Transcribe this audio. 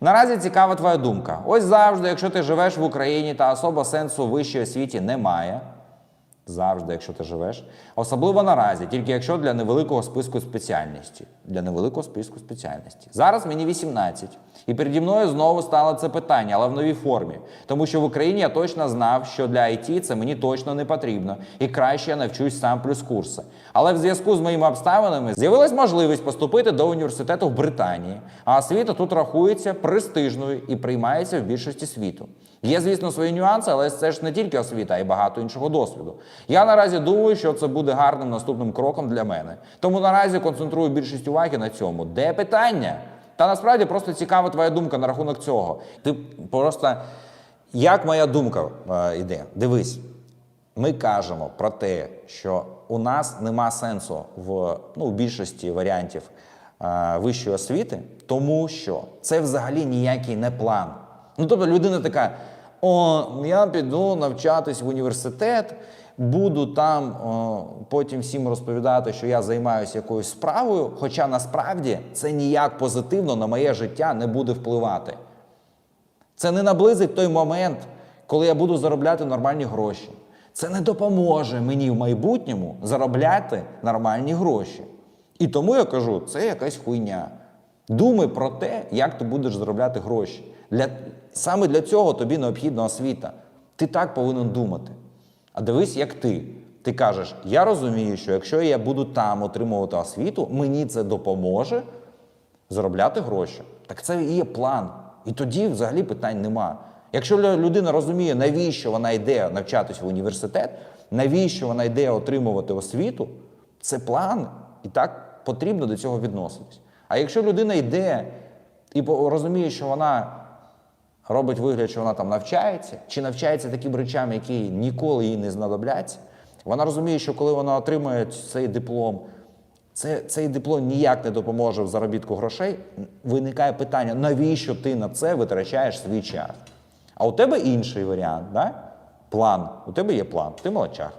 Наразі цікава твоя думка. Ось завжди, якщо ти живеш в Україні та особо сенсу вищої освіті немає. Завжди, якщо ти живеш. Особливо наразі, тільки якщо для невеликого списку спеціальності. Для невеликого списку спеціальності. Зараз мені 18. І переді мною знову стало це питання, але в новій формі. Тому що в Україні я точно знав, що для IT це мені точно не потрібно. І краще я навчусь сам плюс курси. Але в зв'язку з моїми обставинами з'явилась можливість поступити до університету в Британії. А освіта тут рахується престижною і приймається в більшості світу. Є, звісно, свої нюанси, але це ж не тільки освіта, а й багато іншого досвіду. Я наразі думаю, що це буде гарним наступним кроком для мене. Тому наразі концентрую більшість уваги на цьому. Де питання? Та насправді просто цікава твоя думка на рахунок цього. Ти просто як моя думка е, йде? Дивись, ми кажемо про те, що у нас нема сенсу в ну, в більшості варіантів е, вищої освіти, тому що це взагалі ніякий не план. Ну тобто людина така: о, я піду навчатись в університет, буду там о, потім всім розповідати, що я займаюся якоюсь справою, хоча насправді це ніяк позитивно на моє життя не буде впливати. Це не наблизить той момент, коли я буду заробляти нормальні гроші. Це не допоможе мені в майбутньому заробляти нормальні гроші. І тому я кажу, це якась хуйня. Думай про те, як ти будеш заробляти гроші. Для, саме для цього тобі необхідна освіта. Ти так повинен думати. А дивись, як ти. Ти кажеш, я розумію, що якщо я буду там отримувати освіту, мені це допоможе заробляти гроші. Так це і є план. І тоді взагалі питань нема. Якщо людина розуміє, навіщо вона йде навчатись в університет, навіщо вона йде отримувати освіту, це план, і так потрібно до цього відноситись. А якщо людина йде і розуміє, що вона робить вигляд, що вона там навчається, чи навчається таким речам, які ніколи їй не знадобляться, вона розуміє, що коли вона отримує цей диплом, це, цей диплом ніяк не допоможе в заробітку грошей. Виникає питання, навіщо ти на це витрачаєш свій час? А у тебе інший варіант, да? план. У тебе є план, ти молодчак.